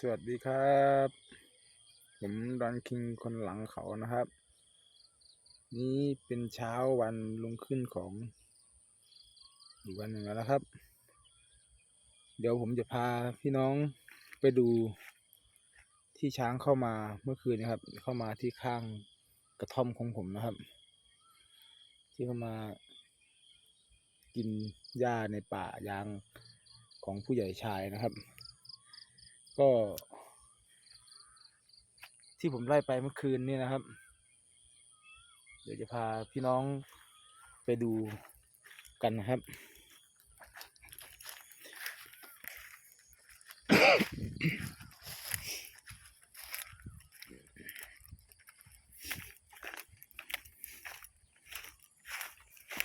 สวัสดีครับ ผมดอนคิงคนหลังเขานะครับ นี่เป็นเช้าวันลงขึ้นของ อีกวันหนึ่งแล้วนะครับ เดี๋ยวผมจะพาพี่น้องไปดูที่ช้างเข้ามาเมื่อคืนนะครับ เข้ามาที่ข้างกระท่อมของผมนะครับ ที่เข้ามากินหญ้าในป่ายางของผู้ใหญ่ชายนะครับ ก็ ที่ผมไล่ไปเมื่อคืนนี่นะครับ เดี๋ยวจะพาพี่น้องไปดูกันนะครับ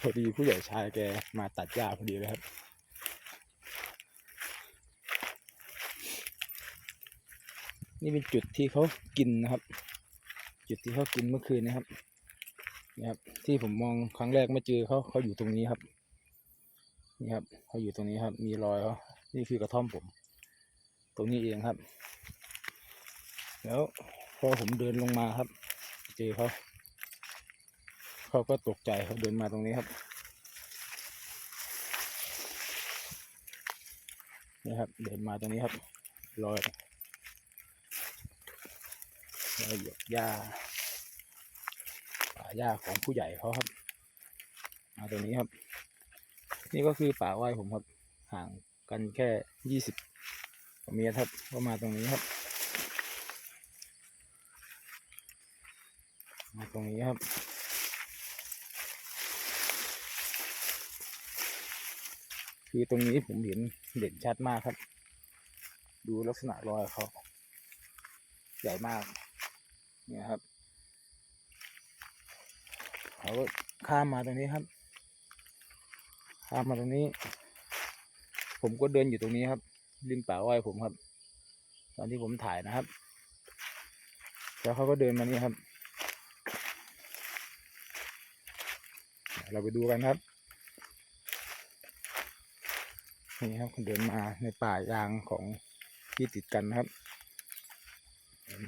พอดีผู้ใหญ่ชายแกมาตัดหญ้าพอดีเลยครับ นี่เป็นจุดที่เขากินนะครับ จุดที่เขากินเมื่อคืนนะครับนี่ครับ ที่ผมมองครั้งแรกม่เจอเขาเขาอยู่ตรงนี้ครับ นี่ครับเขาอยู่ตรงนี้ครับ มีรอยเขานี่คือกระท่อมผม ตรงนี้เองครับ แล้วพอผมเดินลงมาครับ เจอเขาเขาก็ตกใจเขาเดินมาตรงนี้ครับนี่ครับ เดินมาตรงนี้ครับรอย รอยเหยียบหญ้าป่าหญ้าของผู้ใหญ่เขาครับมาตรงนี้ครับ นี่ก็คือป่าอ้อยผมครับ ห่างกันแค่ยี่สิบเมตรครับก็มาตรงนี้ครับมาตรงนี้ครับคือตรงนี้ผมเห็นเด่นชัดมากครับ ดูลักษณะรอยเขาใหญ่มาก เนี่ยครับเขาก็ข้ามมาตรงนี้ครับ ข้ามมาตรงนี้ ผมก็เดินอยู่ตรงนี้ครับ ริมป่าอ้อยผมครับ ตอนที่ผมถ่ายนะครับ แล้วเขาก็เดินมานี่ครับ เราไปดูกันครับ นี่ครับเดินมาในป่ายางของที่ติดกันนะครับ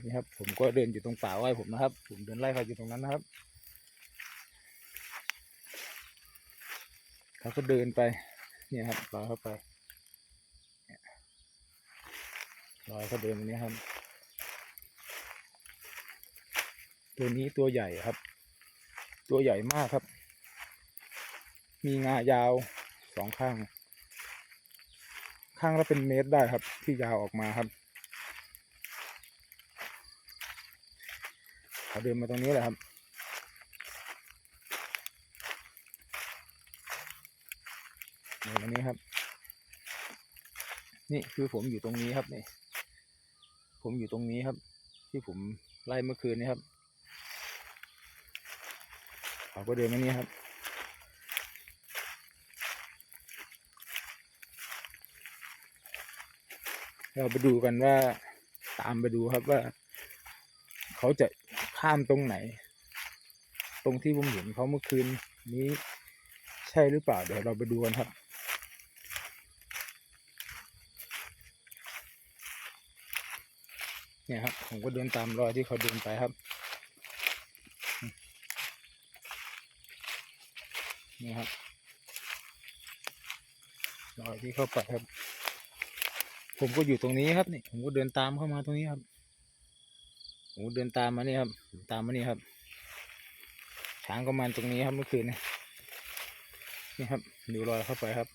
นี่ครับ ผมก็เดินอยู่ตรงป่าอ้อยผมนะครับ ผมเดินไล่เขาอยู่ตรงนั้นนะครับเขาก็เดินไป เนี่ยครับรอยเข้าไปเรอยเขาเดินตรงนี้ครับ ตัวนี้ตัวใหญ่ครับ ตัวใหญ่มากครับ มีงายาวสองข้าง ข้างละเป็นเมตรได้ครับ ที่ยาวออกมาครับ เขาเดินมาตรงนี้แหละครับในตรงนี้ครับ นี่คือผมอยู่ตรงนี้ครับนี่ ผมอยู่ตรงนี้ครับ ที่ผมไล่เมื่อคืนนี้ครับ เขาก็เดินมานี่ครับเราไปดูกันว่าตามไปดูครับว่า เขาจะ ข้ามตรงไหน ตรงที่ผมเห็นเขาเมื่อคืนนี้ใช่หรือเปล่า เดี๋ยวเราไปดูกันครับเนี่ยครับผมก็เดินตามรอยที่เขาเดินไปครับนี่ครับรอยที่เข้าไปครับ ผมก็อยู่ตรงนี้ครับนี่ผมก็เดินตามเข้ามาตรงนี้ครับ ผมก็เดินตามมานี่ครับ ตามมานี่ครับ ช้างก็มาตรงนี้ครับเมื่อคืนนยนี่ครับดูรอยเข้าไปครับ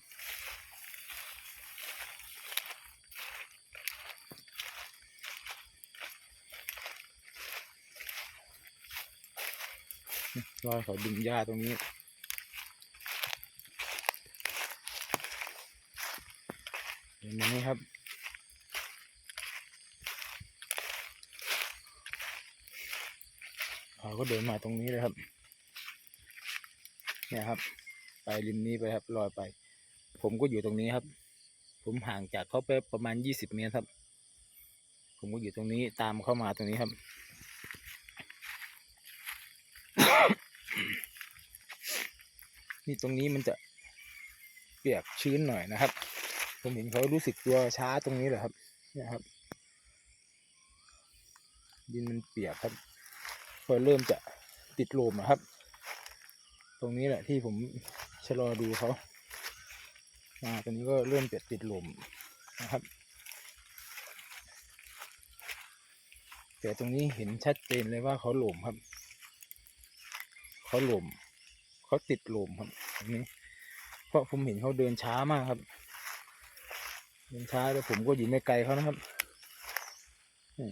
รอยเขาดึงหญ้าตรงนี้เห็นนี่ครับ เขาก็เดินมาตรงนี้เลยครับ เนี่ยครับ ไปริมนี้ไปครับลอยไป ผมก็อยู่ตรงนี้ครับ ผมห่างจากเขาไปประมาณยี่สิบเมตรครับ ผมก็อยู่ตรงนี้ตามเข้ามาตรงนี้ครับนี่ตรงนี้มันจะเปียกชื้นหน่อยนะครับ ผมเห็นเขารู้สึกตัวช้าตรงนี้แหละครับ เนี่ยครับ ดินมันเปียกครับ ก็เริ่มจะติดลมนะครับ ตรงนี้แหละที่ผมชะลอดูเขามาตรงนี้ก็เริ่มจะติดลมนะครับ แต่ตรงนี้เห็นชัดเจนเลยว่าเขาหลมครับ เขาหลมเขาติดลมครับตรงนี้ เพราะผมเห็นเขาเดินช้ามากครับเดินช้าแต่ผมก็อยู่ไม่ไกลเขานะครับ อืม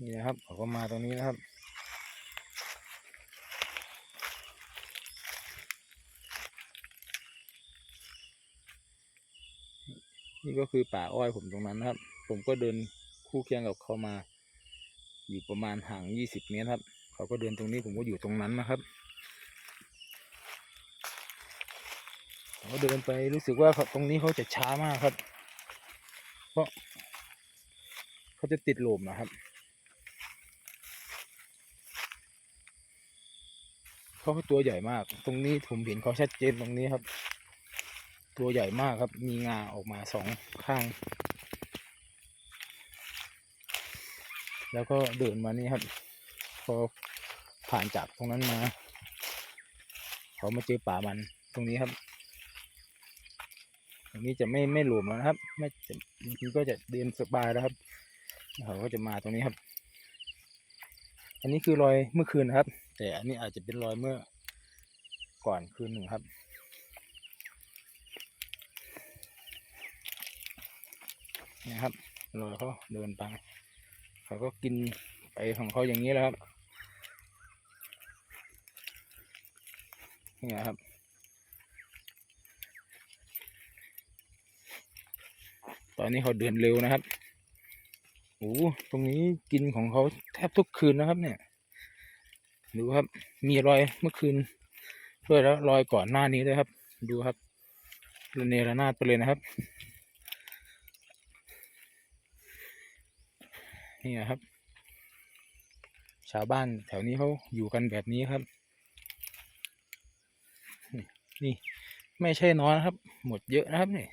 นี่นะครับเขาก็มาตรงนี้นะครับ นี่ก็คือป่าอ้อยผมตรงนั้นนะครับ ผมก็เดินคู่เคียงกับเขามา อยู่ประมาณห่างยี่สิบเมตรครับ เขาก็เดินตรงนี้ผมก็อยู่ตรงนั้นนะครับเขาเดินไปรู้สึกว่าเขาตรงนี้เขาจะช้ามากครับ เพราะเขาจะติดลมนะครับ เขาตัวใหญ่มาก ตรงนี้ผมเห็นเขาชัดเจนตรงนี้ครับ ตัวใหญ่มากครับ มีงาออกมาสองข้าง แล้วก็เดินมานี่ครับ พอผ่านจากตรงนั้นมาเขามาเจอป่ามันตรงนี้ครับ ตรงนี้จะไม่ไม่หลวมแล้วนะครับ ไม่มันก็จะเดินสบายแล้วครับเขาก็จะมาตรงนี้ครับ อันนี้คือรอยเมื่อคืนนะครับ แต่อันนี้อาจจะเป็นรอยเมื่อก่อนคืนหนึ่งครับ นะครับรอยเขาเดินไปเขาก็กินไปของเขาอย่างนี้แล้วครับนี่ครับตอนนี้เขาเดินเร็วนะครับโอ้ตรงนี้กินของเขาแทบทุกคืนนะครับเนี่ย ดูครับ มีรอยเมื่อคืนด้วยแล้วรอยก่อนหน้านี้ด้วยครับ ดูครับระเนระนาดไปเลยนะครับ นี่นะครับ ชาวบ้านแถวนี้เขาอยู่กันแบบนี้ครับ นี่ไม่ใช่น้อยนะครับ หมดเยอะนะครับนี่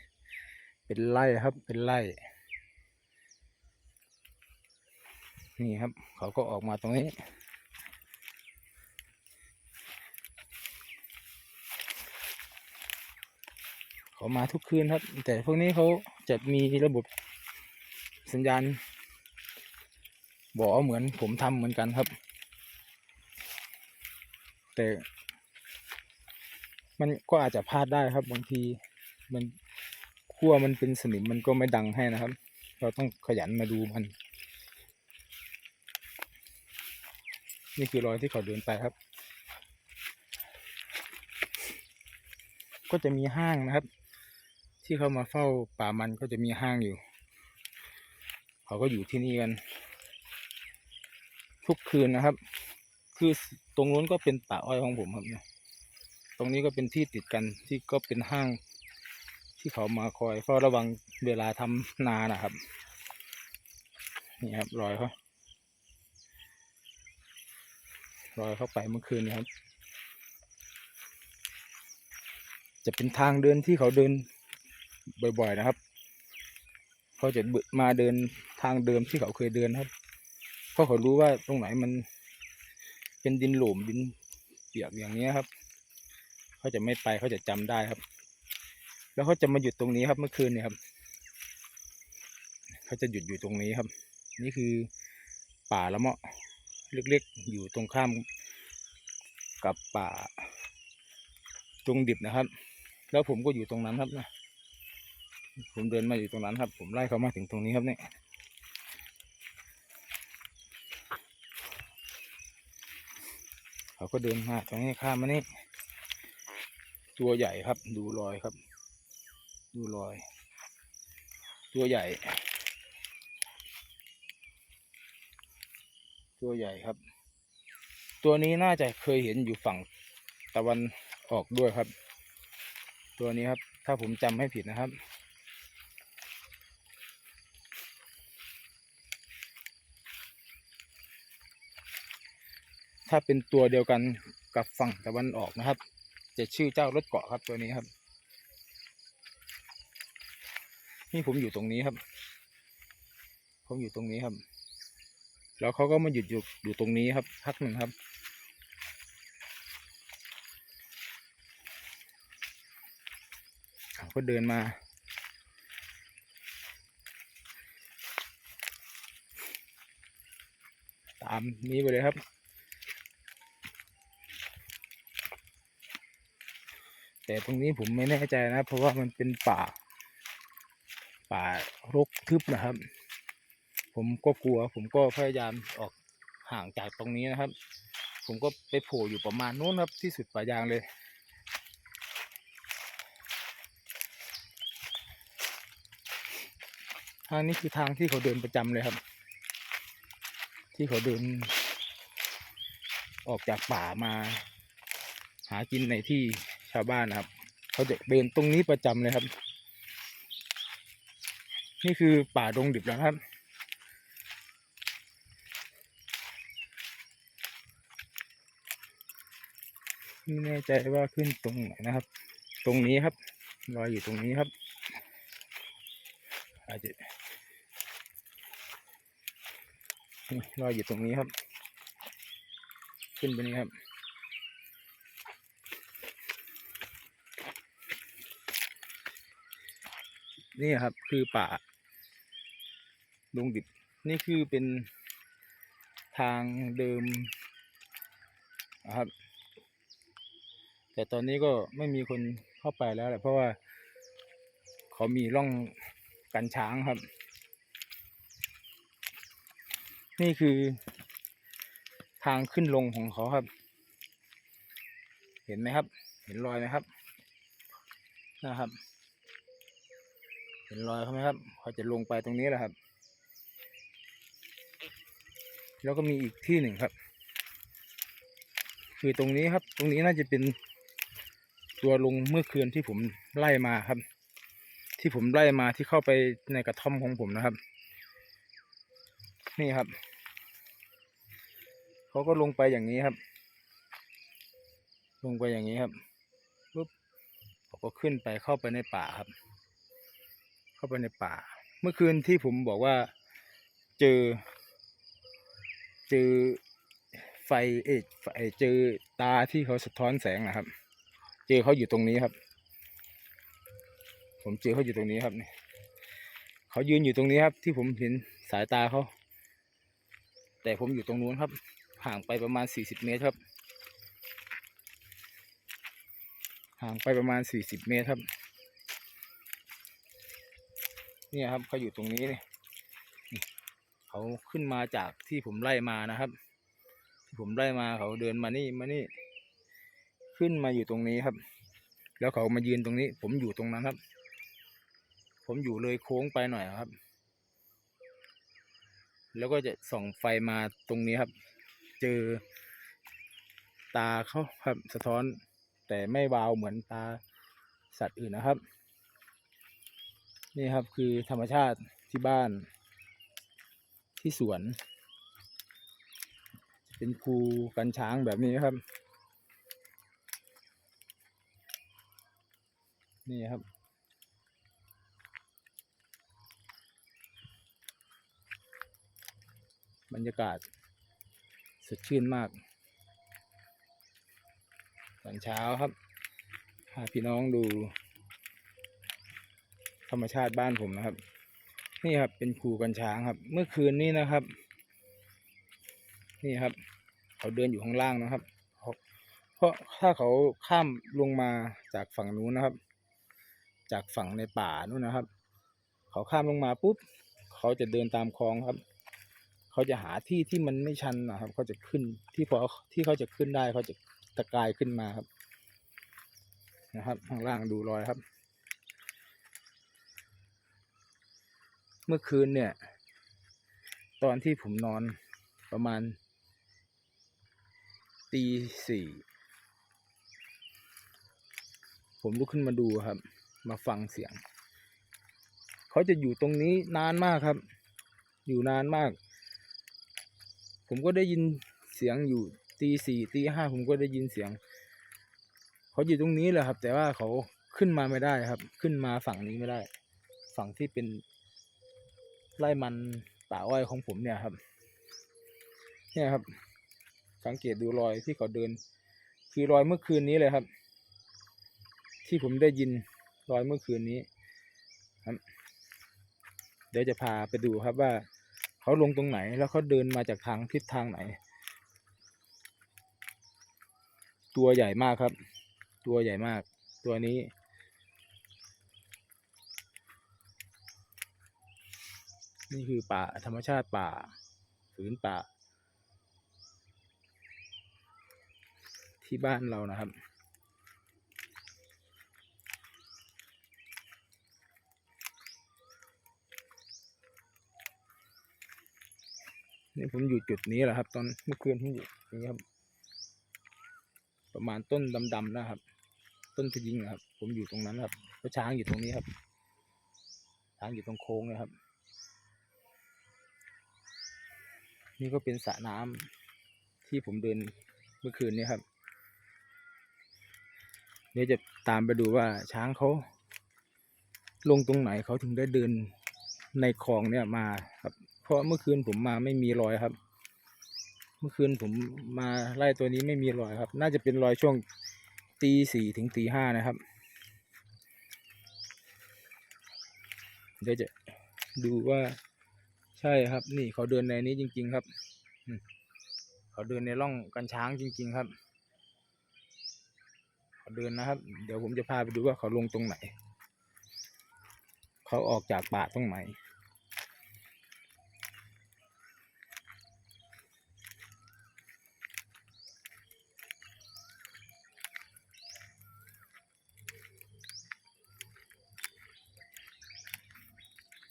เป็นไร่ครับ เป็นไร่นี่ครับ เขาก็ออกมาตรงนี้ เขามาทุกคืนครับ แต่พวกนี้เขาจะมีระบบสัญญาณบอกเหมือนผมทำเหมือนกันครับ แต่มันก็อาจจะพลาดได้ครับบางทีมันขั้วมันเป็นสนิมมันก็ไม่ดังให้นะครับ เราต้องขยันมาดูมัน นี่คือรอยที่เขาเดินไปครับ ก็จะมีห้างนะครับ ที่เขามาเฝ้าป่ามันก็จะมีห้างอยู่ เขาก็อยู่ที่นี่กัน ทุกคืนนะครับ คือตรงนู้นก็เป็นป่าอ้อยของผมครับเนี่ยตรงนี้ก็เป็นที่ติดกันที่ก็เป็นห้าง ที่เขามาคอยเฝ้าระวังเวลาทำนานะครับ นี่ครับรอยเขารอยเข้าไปเมื่อคืนนี้ครับ จะเป็นทางเดินที่เขาเดิน บ่อยๆนะครับเขาจะมาเดินทางเดิมที่เขาเคยเดินครับ เพราะเขารู้ว่าตรงไหนมัน เป็นดินหลุมดินเปียกอย่างนี้ครับเขาจะไม่ไปเขาจะจำได้ครับ แล้วเขาจะมาหยุดตรงนี้ครับ เมื่อคืนเนี่ยครับเขาจะหยุดอยู่ตรงนี้ครับ นี่คือป่าละเมาะเล็กๆ อยู่ตรงข้ามกับป่าตรงดิบนะครับ แล้วผมก็อยู่ตรงนั้นครับนะ ผมเดินมาอยู่ตรงนั้นครับ ผมไล่เขามาถึงตรงนี้ครับเนี่ยเขาก็เดินมาตรงนี้ข้ามมานี่ตัวใหญ่ครับ ดูรอยครับ ดูรอย ตัวใหญ่ ตัวใหญ่ครับ ตัวนี้น่าจะเคยเห็นอยู่ฝั่งตะวันออกด้วยครับ ตัวนี้ครับ ถ้าผมจำไม่ผิดนะครับ ถ้าเป็นตัวเดียวกันกับฝั่งตะวันออกนะครับ จะชื่อเจ้ารถเกาะครับตัวนี้ครับ นี่ผมอยู่ตรงนี้ครับ ผมอยู่ตรงนี้ครับ แล้วเขาก็มาหยุดอยู่อยู่ตรงนี้ครับ พักหนึ่งครับเขาก็เดินมาตามนี้ไปเลยครับ แต่ตรงนี้ผมไม่แน่ใจนะ เพราะว่ามันเป็นป่า ป่ารกทึบนะครับ ผมก็กลัว ผมก็พยายามออกห่างจากตรงนี้นะครับ ผมก็ไปโผล่อยู่ประมาณนู้นครับที่สุดป่ายางเลยทางนี้คือทางที่เขาเดินประจำเลยครับ ที่เขาเดิน ออกจากป่ามา หากินในที่ ชาวบ้านนะครับ เขาจะเดินตรงนี้ประจำเลยครับ นี่คือป่าดงดิบแล้วครับ ไม่แน่ใจว่าขึ้นตรงไหนนะครับ ตรงนี้ครับรอยอยู่ตรงนี้ครับ อาจจะนี่รอยอยู่ตรงนี้ครับ ขึ้นไปนี้ครับ นี่ครับคือป่าดงดิบ นี่คือเป็นทางเดิมนะครับ แต่ตอนนี้ก็ไม่มีคนเข้าไปแล้วแหละเพราะว่าเขามีร่องกันช้างครับ นี่คือทางขึ้นลงของเขาครับ เห็นไหมครับ เห็นรอยไหมครับ นะครับ ห็นรอยเขาไหมครับเขาจะลงไปตรงนี้แหละครับ แล้วก็มีอีกที่หนึ่งครับ คือตรงนี้ครับ ตรงนี้น่าจะเป็นตัวลงเมื่อคืนที่ผมไล่มาครับ ที่ผมไล่มาที่เข้าไปในกระท่อมของผมนะครับ นี่ครับเขาก็ลงไปอย่างนี้ครับ ลงไปอย่างนี้ครับปุ๊บเขาก็ขึ้นไปเข้าไปในป่าครับ เข้าไปในป่า เมื่อคืนที่ผมบอกว่าเจอ เจอไฟเอยไฟเจอตาที่เขาสะท้อนแสงนะครับ เจอเขาอยู่ตรงนี้ครับ ผมเจอเขาอยู่ตรงนี้ครับนี่เขายืนอยู่ตรงนี้ครับ ที่ผมเห็นสายตาเขาแต่ผมอยู่ตรงนู้นครับ ห่างไปประมาณสี่สิบเมตรครับ ห่างไปประมาณสี่สิบเมตรครับ เนี่ยครับเขาอยู่ตรงนี้เนี่เขาขึ้นมาจากที่ผมไล่มานะครับ ที่ผมไล่มาเขาเดินมานี่มานี่ ขึ้นมาอยู่ตรงนี้ครับ แล้วเขามายืนตรงนี้ ผมอยู่ตรงนั้นครับ ผมอยู่เลยโค้งไปหน่อยครับ แล้วก็จะส่องไฟมาตรงนี้ครับ เจอตาเขาครับสะท้อนแต่ไม่วาวเหมือนตาสัตว์อื่นนะครับ นี่ครับคือธรรมชาติที่บ้าน ที่สวน เป็นคูกันช้างแบบนี้ครับ นี่ครับบรรยากาศสดชื่นมาก ตอนเช้าครับพาพี่น้องดู รรมชาติบ้านผมนะครับ นี่ครับเป็นคูกันช้างครับ เมื่อคืนนี้นะครับ นี่ครับ เขาเดินอยู่ข้างล่างนะครับ เพราะถ้าเขาข้ามลงมาจากฝั่งนู้นนะครับ จากฝั่งในป่านู้นนะครับ เขาข้ามลงมาปุ๊บเขาจะเดินตามคลองครับ เขาจะหาที่ที่มันไม่ชันนะครับ เขาจะขึ้นที่พอที่เขาจะขึ้นได้เขาจะตะกายขึ้นมาครับ นะครับข้างล่างดูรอยครับ เมื่อคืนเนี่ย ตอนที่ผมนอนประมาณตีสี่ผมลุกขึ้นมาดูครับ มาฟังเสียง เขาจะอยู่ตรงนี้นานมากครับ อยู่นานมาก ผมก็ได้ยินเสียงอยู่ตีสี่ตีห้าผมก็ได้ยินเสียง เขาอยู่ตรงนี้แหละครับ แต่ว่าเขาขึ้นมาไม่ได้ครับ ขึ้นมาฝั่งนี้ไม่ได้ ฝั่งที่เป็น ไร่มันป่าอ้อยของผมเนี่ยครับ เนี่ยครับ สังเกตดูรอยที่เขาเดิน คือรอยเมื่อคืนนี้เลยครับ ที่ผมได้ยินรอยเมื่อคืนนี้ครับ เดี๋ยวจะพาไปดูครับว่าเขาลงตรงไหนแล้วเขาเดินมาจากทางทิศทางไหน ตัวใหญ่มากครับ ตัวใหญ่มาก ตัวนี้ นี่คือป่าธรรมชาติป่าผืนป่า ที่บ้านเรานะครับ นี่ผมอยู่จุดนี้แหละครับ ตอนเมื่อคืนผมอยู่ตรงนี้ครับ ประมาณต้นดำๆนะครับ ต้นพยิงนะครับ ผมอยู่ตรงนั้นครับแล้วช้างอยู่ตรงนี้ครับ ช้างอยู่ตรงโค้งนะครับ นี่ก็เป็นสระน้ำที่ผมเดินเมื่อคืนนี้ครับ เดี๋ยวจะตามไปดูว่าช้างเขาลงตรงไหนเขาถึงได้เดินในคลองเนี่ยมาครับ เพราะเมื่อคืนผมมาไม่มีรอยครับ เมื่อคืนผมมาไล่ตัวนี้ไม่มีรอยครับ น่าจะเป็นรอยช่วงตีสี่ถึงตีห้านะครับ เดี๋ยวจะดูว่า ใช่ครับ นี่เขาเดินในนี้จริง ๆ ครับเขาเดินในร่องกันช้างจริง ๆ ครับเขาเดินนะครับ เดี๋ยวผมจะพาไปดูว่าเขาลงตรงไหน เขาออกจากป่าตรงไหน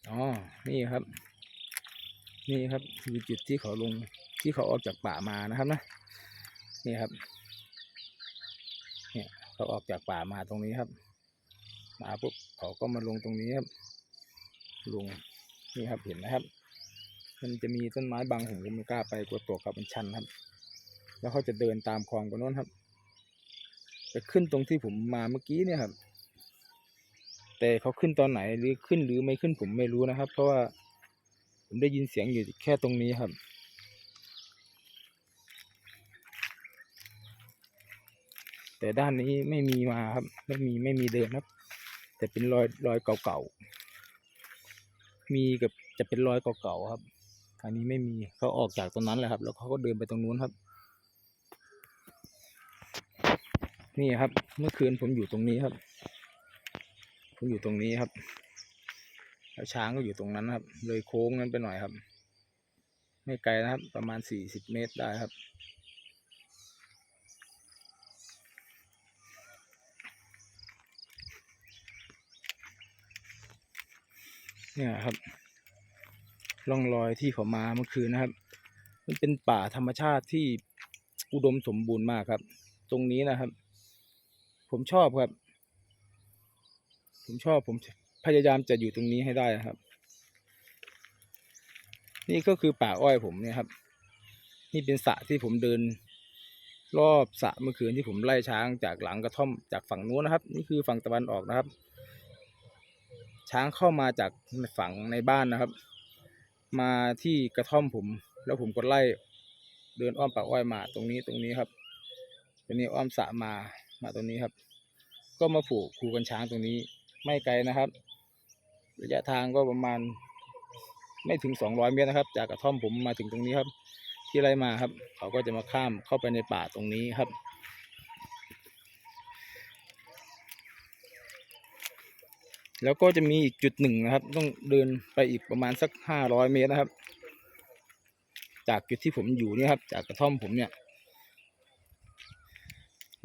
อ๋อ นี่ครับ นี่ครับคือจุดที่เขาลงที่เขาออกจากป่ามานะครับนะนี่ครับเนี่ยเขาออกจากป่ามาตรงนี้ครับ มาปุ๊บเขาก็มาลงตรงนี้ครับ ลงนี่ครับเห็นนะครับ มันจะมีต้นไม้บางผมก็ไม่กล้าไปกลัวตกครับมันชันครับ แล้วเขาจะเดินตามคลองไปโน้นครับไปขึ้นตรงที่ผมมาเมื่อกี้เนี่ยครับ แต่เขาขึ้นตอนไหนหรือขึ้นหรือไม่ขึ้นผมไม่รู้นะครับ เพราะว่า ผมได้ยินเสียงอยู่แค่ตรงนี้ครับ แต่ด้านนี้ไม่มีมาครับ ไม่มีไม่มีเดินครับ แต่เป็นรอยรอยเก่าๆ มีกับจะเป็นรอยเก่าๆครับอันนี้ไม่มีเขาออกจากตรงนั้นแหละครับ แล้วเขาก็เดินไปตรงนู้นครับ นี่ครับ เมื่อคืนผมอยู่ตรงนี้ครับ ผมอยู่ตรงนี้ครับ แล้วช้างก็อยู่ตรงนั้นครับ เลยโค้งนั้นไปหน่อยครับ ไม่ไกลนะครับ ประมาณสี่สิบเมตรได้ครับ เนี่ยครับร่องรอยที่เขามาเมื่อคืนนะครับ มันเป็นป่าธรรมชาติที่อุดมสมบูรณ์มากครับ ตรงนี้นะครับ ผมชอบครับ ผมชอบผม พยายามจะอยู่ตรงนี้ให้ได้ครับ นี่ก็คือป่าอ้อยผมเนี่ยครับ นี่เป็นสระที่ผมเดิน รอบสระเมื่อคืนที่ผมไล่ช้างจากหลังกระท่อมจากฝั่งนู้นนะครับ นี่คือฝั่งตะวันออกนะครับ ช้างเข้ามาจากฝั่งในบ้านนะครับ มาที่กระท่อมผม แล้วผมก็ไล่เดินอ้อมป่าอ้อยมาตรงนี้ตรงนี้ครับตรงนี้อ้อมสระมามาตรงนี้ครับ ก็มาผูกคูกันช้างตรงนี้ไม่ไกลนะครับ ระยะทางก็ประมาณไม่ถึงสองร้อยเมตรนะครับ จากกระท่อมผมมาถึงตรงนี้ครับ ที่ไล่มาครับ เขาก็จะมาข้ามเข้าไปในป่าตรงนี้ครับ แล้วก็จะมีอีกจุดหนึ่งนะครับ ต้องเดินไปอีกประมาณสักห้าร้อยเมตรนะครับ จากจุดที่ผมอยู่นี่ครับ จากกระท่อมผมเนี่ย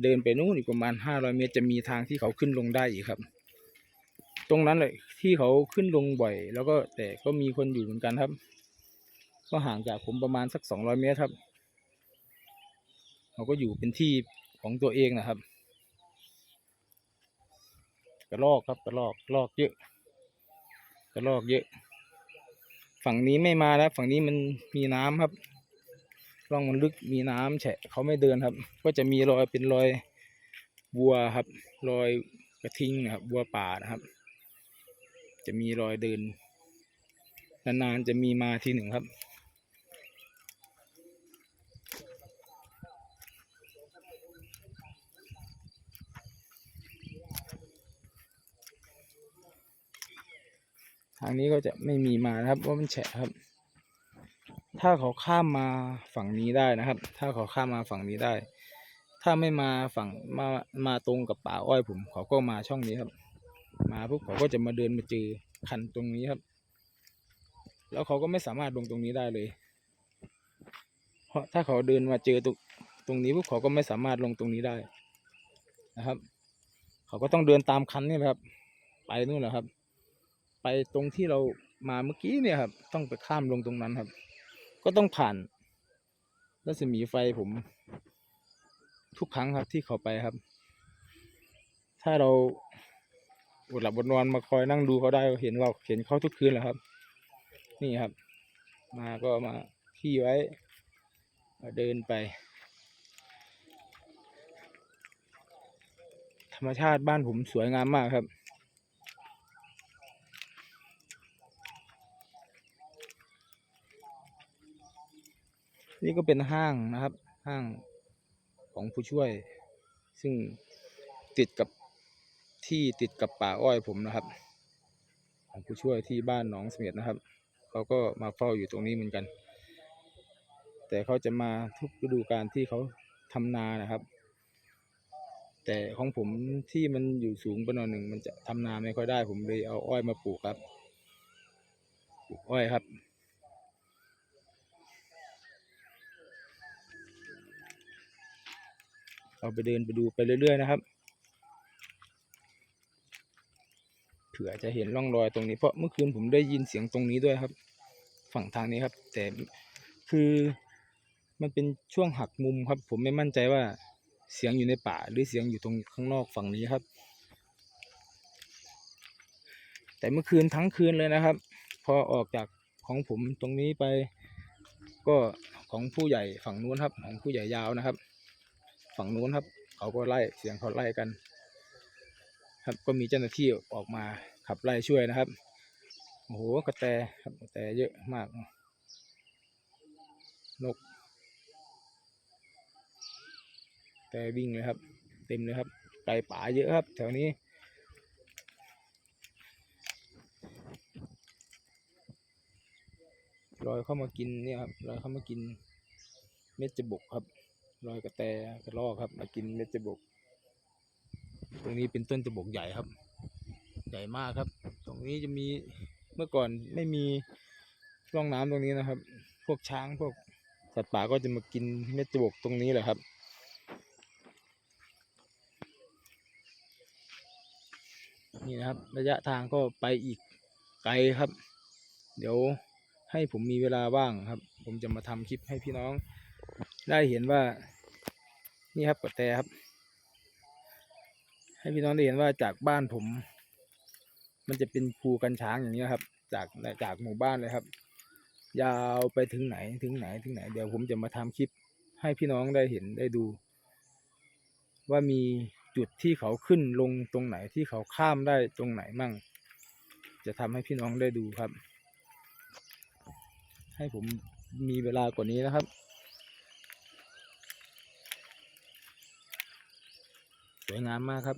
เดินไปนู่นอีกประมาณห้าร้อยเมตร จะมีทางที่เขาขึ้นลงได้อีกครับ ตรงนั้นเลย ที่เขาขึ้นลงบ่อย แล้วก็แต่ก็มีคนอยู่เหมือนกันครับ ก็ห่างจากผมประมาณสักสองร้อยเมตรครับเขาก็อยู่เป็นที่ของตัวเองนะครับกระลอกครับกระลอกกระลอกเยอะกระลอกเยอะ ฝั่งนี้ไม่มาแล้วฝั่งนี้มันมีน้ำครับร่องมันลึกมีน้ำแฉะเขาไม่เดินครับ ก็จะมีรอยเป็นรอยวัวครับ รอยกระทิงนะครับวัวป่านะครับ จะมีรอยเดิน นานๆจะมีมาทีหนึ่งครับ ทางนี้ก็จะไม่มีมานะครับเพราะมันแฉะครับ ถ้าเขาข้ามมาฝั่งนี้ได้นะครับ ถ้าเขาข้ามมาฝั่งนี้ได้ ถ้าไม่มาฝั่งมามาตรงกับป่าอ้อยผม เขาก็มาช่องนี้ครับ มาปุ๊บเขาก็จะมาเดินมาเจอคันตรงนี้ครับ แล้วเขาก็ไม่สามารถลงตรงนี้ได้เลย เพราะถ้าเขาเดินมาเจอตรงตรงนี้ปุ๊บเขาก็ไม่สามารถลงตรงนี้ได้นะครับ เขาก็ต้องเดินตามคันนี่ครับ ไปนู่นแหละครับ ไปตรงที่เรามาเมื่อกี้เนี่ยครับ ต้องไปข้ามลงตรงนั้นครับ ก็ต้องผ่านรัศมีไฟผม ทุกครั้งครับที่เขาไปครับ ถ้าเรา อดหลับอดนอนมาคอยนั่งดูเขาได้เห็นเราเห็นเขาทุกคืนแหละครับ นี่ครับ มาก็มาขี่ไว้มาเดินไป ธรรมชาติบ้านผมสวยงามมากครับนี่ก็เป็นห้างนะครับ ห้างของผู้ช่วย ซึ่งติดกับ ที่ติดกับป่าอ้อยผมนะครับ ของผู้ช่วยที่บ้านหนองเสม็ดนะครับเขาก็มาเฝ้าอยู่ตรงนี้เหมือนกัน แต่เขาจะมาทุกฤดูกาลที่เขาทำนานะครับ แต่ของผมที่มันอยู่สูงไปหน่อยหนึ่งมันจะทำนาไม่ค่อยได้ ผมเลยเอาอ้อยมาปลูกครับปลูกอ้อยครับเราไปเดินไปดูไปเรื่อย ๆ นะครับ เผื่อจะเห็นร่องรอยตรงนี้เพราะเมื่อคืนผมได้ยินเสียงตรงนี้ด้วยครับ ฝั่งทางนี้ครับ แต่คือมันเป็นช่วงหักมุมครับ ผมไม่มั่นใจว่าเสียงอยู่ในป่า หรือเสียงอยู่ตรงข้างนอกฝั่งนี้ครับ แต่เมื่อคืนทั้งคืนเลยนะครับ พอออกจากของผมตรงนี้ไป ก็ของผู้ใหญ่ฝั่งนู้นครับ ของผู้ใหญ่ยาวนะครับ ฝั่งนู้นครับ เขาก็ไล่เสียงเขาไล่กัน ครับก็มีเจ้าหน้าที่ออกมาขับไล่ช่วยนะครับโอ้โหกระแตครับกระแตเยอะมาก นก แต่วิ่งเลยครับ เต็มเลยครับไก่ป่าเยอะครับ แถวนี้ลอยเข้ามากินเนี่ยครับลอยเข้ามากินเม็ดจบกครับลอยกระแตกระรอกครับ มากินเม็ดจบก ตรงนี้เป็นต้นจะบกใหญ่ครับ ใหญ่มากครับ ตรงนี้จะมีเมื่อก่อนไม่มีร่องน้ำตรงนี้นะครับ พวกช้างพวกสัตว์ป่าก็จะมากินเม็ดจะบกตรงนี้แหละครับนี่นะครับระยะทางก็ไปอีกไกลครับ เดี๋ยวให้ผมมีเวลาว่างครับ ผมจะมาทำคลิปให้พี่น้อง ได้เห็นว่า นี่ครับกระแตครับ ให้พี่น้องได้เห็นว่าจากบ้านผม มันจะเป็นภูกันช้างอย่างนี้ครับ จากจากหมู่บ้านเลยครับ ยาวไปถึงไหนถึงไหนถึงไหน เดี๋ยวผมจะมาทำคลิป ให้พี่น้องได้เห็นได้ดู ว่ามีจุดที่เขาขึ้นลงตรงไหนที่เขาข้ามได้ตรงไหนมั่ง จะทำให้พี่น้องได้ดูครับ ให้ผมมีเวลากว่านี้นะครับสวยงามมากครับ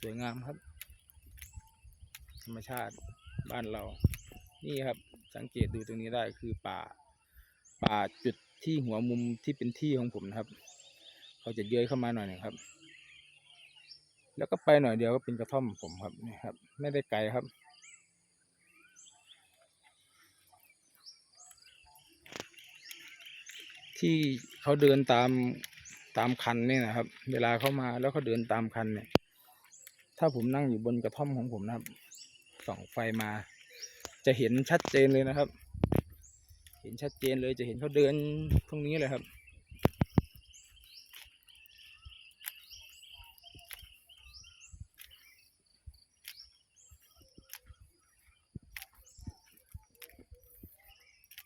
สวยงามครับ ธรรมชาติบ้านเรา นี่ครับสังเกตดูตรงนี้ได้คือป่า ป่าจุดที่หัวมุมที่เป็นที่ของผมนะครับ เขาจะเย้ยเข้ามาหน่อยนึงครับ แล้วก็ไปหน่อยเดียวก็เป็นกระท่อมผมครับนี่ครับ ไม่ได้ไกลครับ ที่เขาเดินตามตามคันเนี่ยนะครับ เวลาเขามาแล้วเขาเดินตามคันเนี่ย ถ้าผมนั่งอยู่บนกระท่อมของผมนะครับส่องไฟมา จะเห็นชัดเจนเลยนะครับ เห็นชัดเจนเลยจะเห็นเขาเดินตรงนี้เลยครับ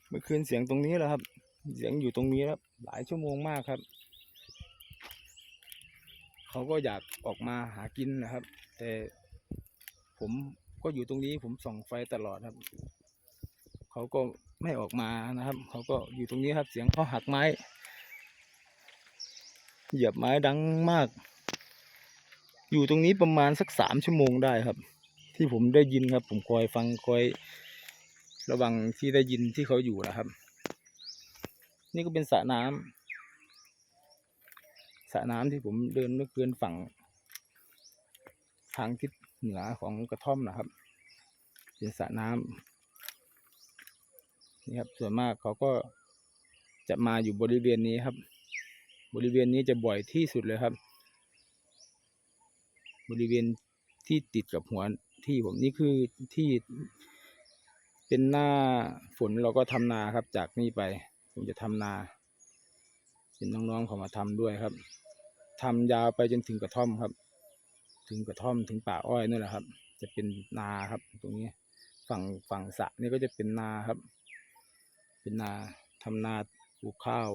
เมื่อคืนเสียงตรงนี้แหละครับ เสียงอยู่ตรงนี้ครับหลายชั่วโมงมากครับ เขาก็อยากออกมาหากินนะครับ แต่ผมก็อยู่ตรงนี้ผมส่องไฟตลอดครับ เขาก็ไม่ออกมานะครับ เขาก็อยู่ตรงนี้ครับ เสียงเขาหักไม้ เหยียบไม้ดังมาก อยู่ตรงนี้ประมาณสักสามชั่วโมงได้ครับ ที่ผมได้ยินครับ ผมคอยฟังคอยระวังที่ได้ยินที่เขาอยู่นะครับ นี่ก็เป็นสระน้ำสระน้ำที่ผมเดินเมื่อคืนฝั่ง ทางทิศเหนือของกระท่อมนะครับ เป็นสระน้ำนี่ครับส่วนมากเขาก็จะมาอยู่บริเวณนี้ครับ บริเวณนี้จะบ่อยที่สุดเลยครับ บริเวณที่ติดกับหัวที่ผมนี่คือที่เป็นหน้าฝนเราก็ทำนาครับจากนี่ไป ผมจะทำนาเป็นน้องๆเขามาทำด้วยครับทำยาวไปจนถึงกระท่อมครับ ถึงกระท่อมถึงป่าอ้อยนั่แหละครับ จะเป็นนาครับ ตรงนี้ ฝั่งฝั่งสะนี่ก็จะเป็นนาครับ เป็นนาทำนาปลูกข้าว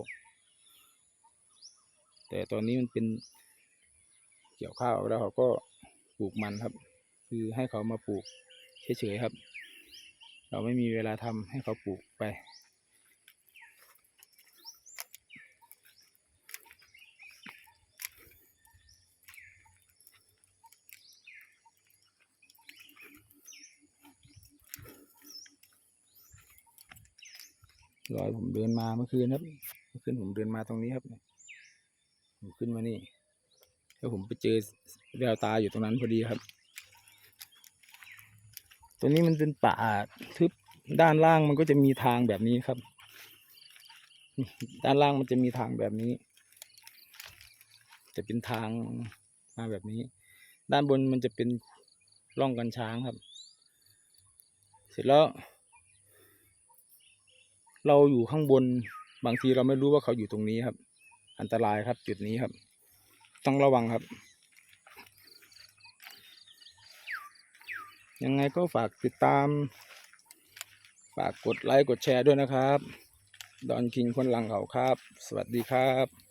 แต่ตอนนี้มันเป็นเกี่ยวข้าวแล้วเขาก็ปลูกมันครับ คือให้เขามาปลูกเฉยๆครับ เราไม่มีเวลาทำให้เขาปลูกไป รอยผมเดินมาเมื่อคืนครับ เมื่อคืนผมเดินมาตรงนี้ครับผมขึ้นมานี่แล้วผมไปเจอแววตาอยู่ตรงนั้นพอดีครับตัวนี้มันเป็นป่าทึบด้านล่างมันก็จะมีทางแบบนี้ครับ ด้านล่างมันจะมีทางแบบนี้ จะเป็นทางมาแบบนี้ ด้านบนมันจะเป็นร่องกันช้างครับ เสร็จแล้ว เราอยู่ข้างบนบางทีเราไม่รู้ว่าเขาอยู่ตรงนี้ครับ อันตรายครับจุดนี้ครับ ต้องระวังครับ ยังไงก็ฝากติดตาม ฝากกดไลค์กดแชร์ด้วยนะครับ ดอนคิงคนหลังเขาครับ สวัสดีครับ